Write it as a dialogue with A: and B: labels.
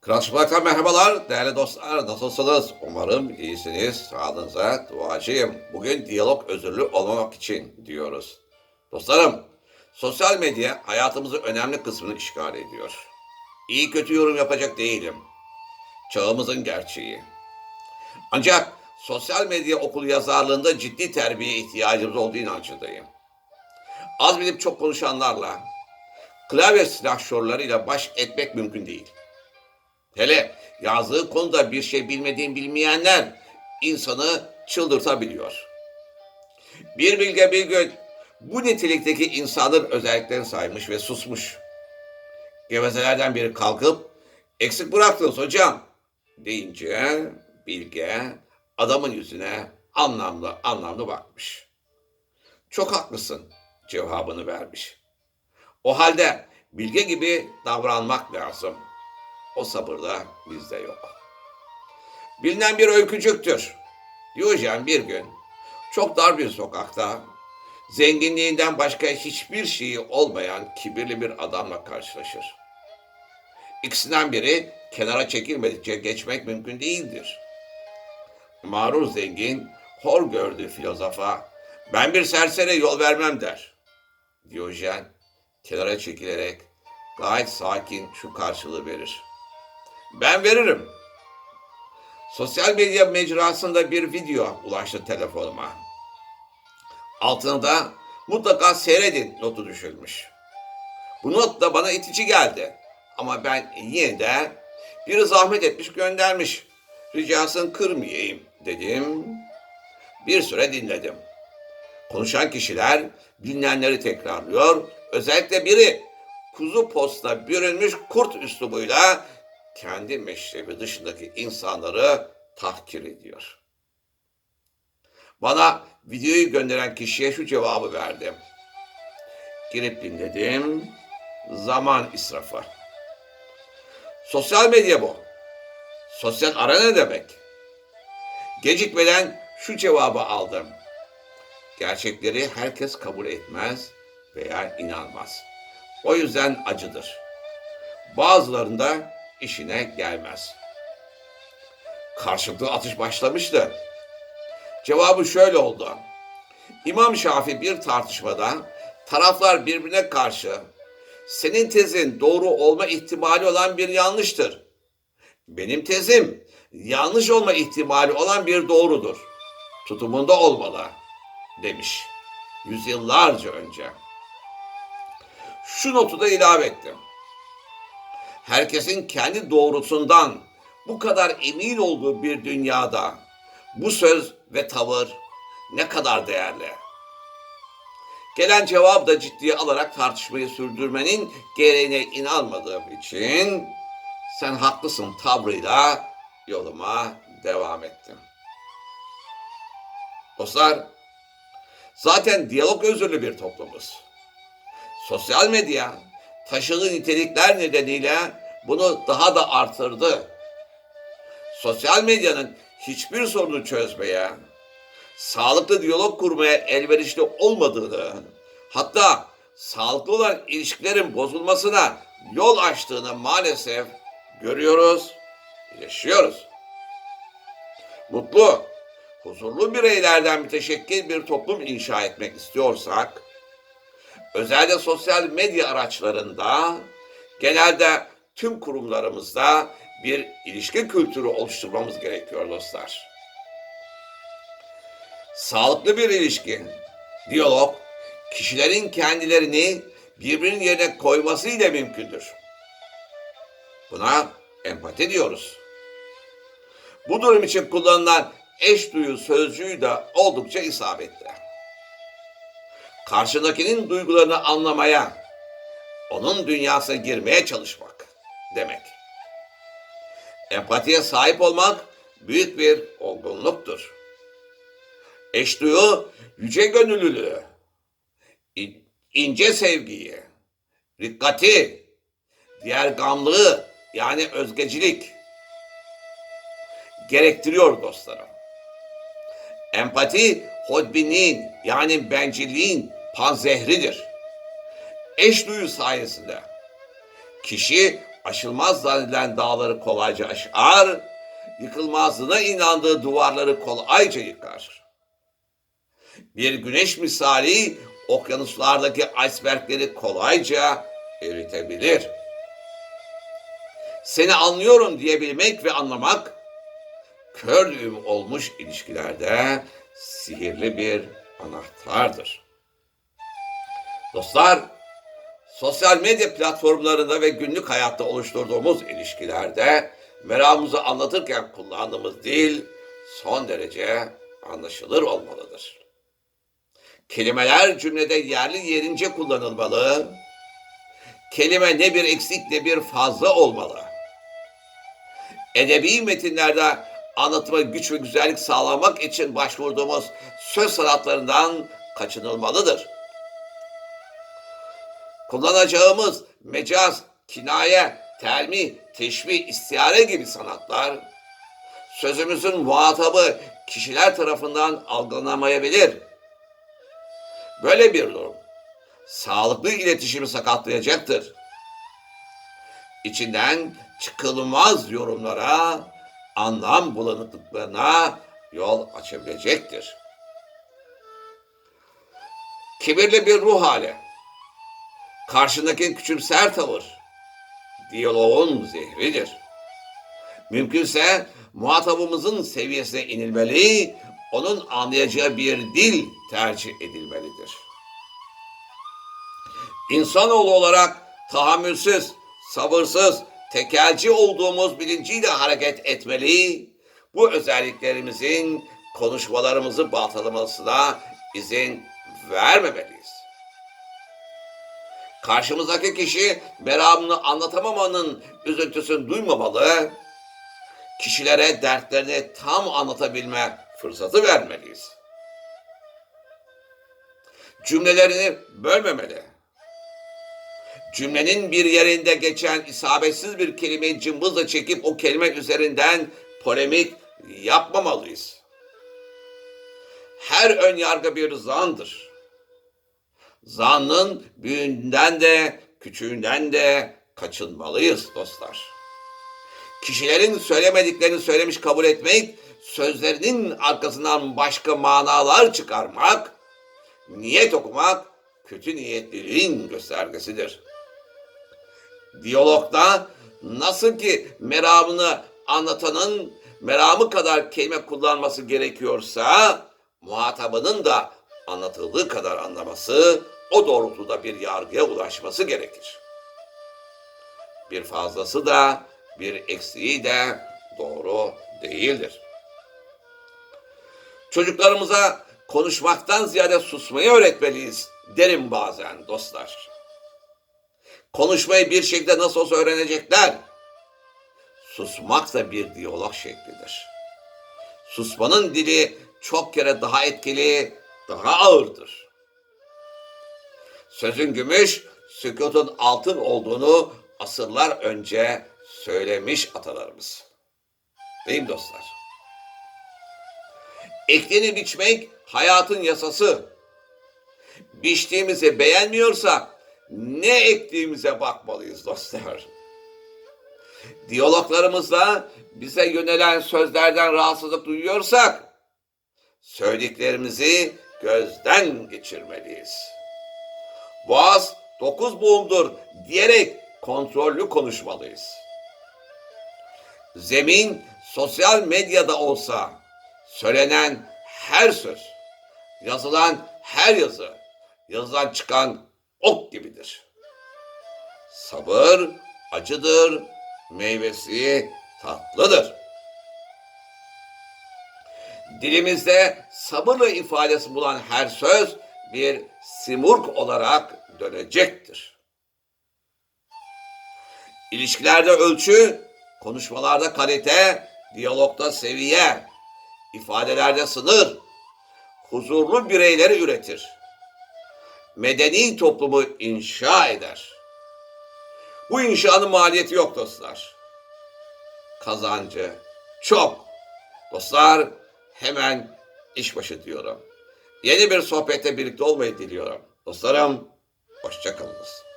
A: Kral merhabalar değerli dostlar nasılsınız? Umarım iyisiniz. Sağlığınıza duacıyım. Bugün diyalog özürlü olmamak için diyoruz. Dostlarım sosyal medya hayatımızın önemli kısmını işgal ediyor. İyi kötü yorum yapacak değilim. Çağımızın gerçeği. Ancak sosyal medya okul yazarlığında ciddi terbiye ihtiyacımız olduğu inancındayım. Az bilip çok konuşanlarla, klavye silahşörleriyle baş etmek mümkün değil. Hele yazdığı konuda bir şey bilmediğin bilmeyenler insanı çıldırtabiliyor. Bir bilge bir gün bu nitelikteki insanın özelliklerini saymış ve susmuş. Gevezelerden biri kalkıp eksik bıraktınız hocam deyince bilge adamın yüzüne anlamlı anlamlı bakmış. Çok haklısın cevabını vermiş. O halde bilge gibi davranmak lazım. O sabır da bizde yok. Bilinen bir öykücüktür. Diyojen bir gün çok dar bir sokakta zenginliğinden başka hiçbir şeyi olmayan kibirli bir adamla karşılaşır. İkisinden biri kenara çekilmedikçe geçmek mümkün değildir. Mağrur zengin hor gördüğü filozofa ben bir sersere yol vermem der. Diyojen kenara çekilerek gayet sakin şu karşılığı verir. Ben veririm. Sosyal medya mecrasında bir video ulaştı telefonuma. Altına da mutlaka seyredin notu düşülmüş. Bu not da bana itici geldi. Ama ben yine de biri zahmet etmiş göndermiş. Ricasını kırmayayım dedim. Bir süre dinledim. Konuşan kişiler bilinenleri tekrarlıyor. Özellikle biri kuzu posta bürünmüş kurt üslubuyla kendi meşrebi dışındaki insanları tahkir ediyor. Bana videoyu gönderen kişiye şu cevabı verdim. Girip dinledim. Zaman israfı. Sosyal medya bu. Sosyal ara ne demek? Gecikmeden şu cevabı aldım. Gerçekleri herkes kabul etmez veya inanmaz. O yüzden acıdır. Bazılarında işine gelmez. Karşılıklı atış başlamıştı. Cevabı şöyle oldu. İmam Şafii bir tartışmada taraflar birbirine karşı senin tezin doğru olma ihtimali olan bir yanlıştır. Benim tezim yanlış olma ihtimali olan bir doğrudur. Tutumunda olmalı demiş. Yüzyıllarca önce. Şu notu da ilave ettim herkesin kendi doğrusundan bu kadar emin olduğu bir dünyada bu söz ve tavır ne kadar değerli. Gelen cevap da ciddiye alarak tartışmayı sürdürmenin gereğine inanmadığım için sen haklısın tavrıyla yoluma devam ettim. Dostlar, zaten diyalog özürlü bir toplumuz. Sosyal medya taşıdığı nitelikler nedeniyle bunu daha da artırdı. Sosyal medyanın hiçbir sorunu çözmeye, sağlıklı diyalog kurmaya elverişli olmadığını, hatta sağlıklı olan ilişkilerin bozulmasına yol açtığını maalesef görüyoruz, yaşıyoruz. Mutlu, huzurlu bireylerden müteşekkil bir toplum inşa etmek istiyorsak, özellikle sosyal medya araçlarında, genelde tüm kurumlarımızda bir ilişki kültürü oluşturmamız gerekiyor dostlar. Sağlıklı bir ilişki, diyalog, kişilerin kendilerini birbirinin yerine koyması ile mümkündür. Buna empati diyoruz. Bu durum için kullanılan eş duyu sözcüğü de oldukça isabetli karşındakinin duygularını anlamaya, onun dünyasına girmeye çalışmak demek. Empatiye sahip olmak büyük bir olgunluktur. Eşduyu yüce gönüllülüğü, ince sevgiyi, dikkati, diğer gamlığı yani özgecilik gerektiriyor dostlarım. Empati hodbinin yani bencilliğin panzehridir. Eş duyu sayesinde kişi aşılmaz zannedilen dağları kolayca aşar, yıkılmazlığına inandığı duvarları kolayca yıkar. Bir güneş misali okyanuslardaki icebergleri kolayca eritebilir. Seni anlıyorum diyebilmek ve anlamak, kör düğüm olmuş ilişkilerde sihirli bir anahtardır. Dostlar, sosyal medya platformlarında ve günlük hayatta oluşturduğumuz ilişkilerde meramımızı anlatırken kullandığımız dil son derece anlaşılır olmalıdır. Kelimeler cümlede yerli yerince kullanılmalı. Kelime ne bir eksik ne bir fazla olmalı. Edebi metinlerde anlatıma güç ve güzellik sağlamak için başvurduğumuz söz sanatlarından kaçınılmalıdır. Kullanacağımız mecaz, kinaye, telmi, teşbih, istiyare gibi sanatlar sözümüzün muhatabı kişiler tarafından algılanamayabilir. Böyle bir durum sağlıklı iletişimi sakatlayacaktır. İçinden çıkılmaz yorumlara, anlam bulanıklıklarına yol açabilecektir. Kibirli bir ruh hali, karşındaki küçümser tavır, diyaloğun zehridir. Mümkünse muhatabımızın seviyesine inilmeli, onun anlayacağı bir dil tercih edilmelidir. İnsanoğlu olarak tahammülsüz, sabırsız, tekelci olduğumuz bilinciyle hareket etmeli, bu özelliklerimizin konuşmalarımızı baltalamasına izin vermemeliyiz. Karşımızdaki kişi meramını anlatamamanın üzüntüsünü duymamalı, kişilere dertlerini tam anlatabilme fırsatı vermeliyiz. Cümlelerini bölmemeli. Cümlenin bir yerinde geçen isabetsiz bir kelimeyi cımbızla çekip o kelime üzerinden polemik yapmamalıyız. Her ön yargı bir zandır. Zannın büyüğünden de küçüğünden de kaçınmalıyız dostlar. Kişilerin söylemediklerini söylemiş kabul etmek, sözlerinin arkasından başka manalar çıkarmak, niyet okumak kötü niyetliliğin göstergesidir. Diyalogda nasıl ki meramını anlatanın meramı kadar kelime kullanması gerekiyorsa, muhatabının da anlatıldığı kadar anlaması, o doğrultuda bir yargıya ulaşması gerekir. Bir fazlası da bir eksiği de doğru değildir. Çocuklarımıza konuşmaktan ziyade susmayı öğretmeliyiz derim bazen dostlar. Konuşmayı bir şekilde nasıl olsa öğrenecekler. Susmak da bir diyalog şeklidir. Susmanın dili çok kere daha etkili, daha ağırdır. Sözün gümüş, sükutun altın olduğunu asırlar önce söylemiş atalarımız. Mi dostlar? Ektiğini biçmek hayatın yasası. Biçtiğimizi beğenmiyorsak ne ektiğimize bakmalıyız dostlar. Diyaloglarımızda bize yönelen sözlerden rahatsızlık duyuyorsak söylediklerimizi gözden geçirmeliyiz. Boğaz dokuz boğumdur diyerek kontrollü konuşmalıyız. Zemin sosyal medyada olsa söylenen her söz, yazılan her yazı, yazıdan çıkan ok gibidir. Sabır acıdır, meyvesi tatlıdır. Dilimizde sabırla ifadesi bulan her söz bir simurg olarak dönecektir. İlişkilerde ölçü, konuşmalarda kalite, diyalogda seviye, ifadelerde sınır, huzurlu bireyleri üretir. Medeni toplumu inşa eder. Bu inşanın maliyeti yok dostlar. Kazancı çok. Dostlar hemen iş başı diyorum. Yeni bir sohbette birlikte olmayı diliyorum. Dostlarım hoşçakalınız.